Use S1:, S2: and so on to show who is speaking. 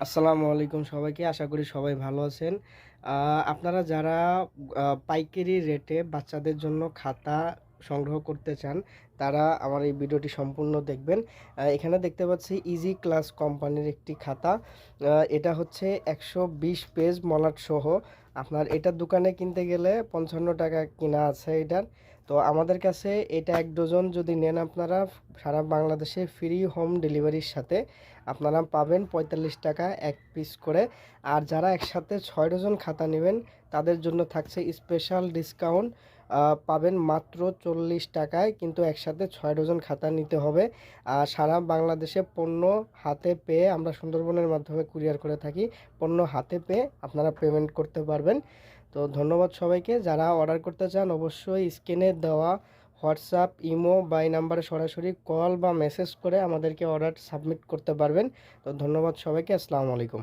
S1: আসসালামু আলাইকুম সবাইকে, আশা করি সবাই ভালো আছেন। আপনারা যারা পাইকারি রেটে বাচ্চাদের জন্য খাতা সংগ্রহ করতে চান, তারা আমার এই ভিডিওটি সম্পূর্ণ দেখবেন। এখানে দেখতে পাচ্ছি ইজি ক্লাস কোম্পানির একটি খাতা। এটা হচ্ছে একশো বিশ পেজ মলাট সহ। আপনার এটা দোকানে কিনতে গেলে পঞ্চান্ন টাকা কিনা আছে এটার। তো আমাদের কাছে এটা এক ডজন যদি নেন আপনারা, সারা বাংলাদেশে ফ্রি হোম ডেলিভারির সাথে আপনারা পাবেন পঁয়তাল্লিশ টাকা এক পিস করে। আর যারা একসাথে ছয় ডজন খাতা নেবেন, তাদের জন্য থাকছে স্পেশাল ডিসকাউন্ট। পাবেন মাত্র চল্লিশ টাকায়, কিন্তু একসাথে ছয় ডজন খাতা নিতে হবে। আর সারা বাংলাদেশে পণ্য হাতে পেয়ে আমরা সুন্দরবনের মাধ্যমে কুরিয়ার করে থাকি। পণ্য হাতে পেয়ে আপনারা পেমেন্ট করতে পারবেন। তো ধন্যবাদ সবাইকে। যারা অর্ডার করতে চান, অবশ্যই স্ক্রিনে দেওয়া হোয়াটসঅ্যাপ, ইমো বা এই নাম্বারে সরাসরি কল বা মেসেজ করে আমাদেরকে অর্ডার সাবমিট করতে পারবেন। তো ধন্যবাদ সবাইকে। আসসালামু আলাইকুম।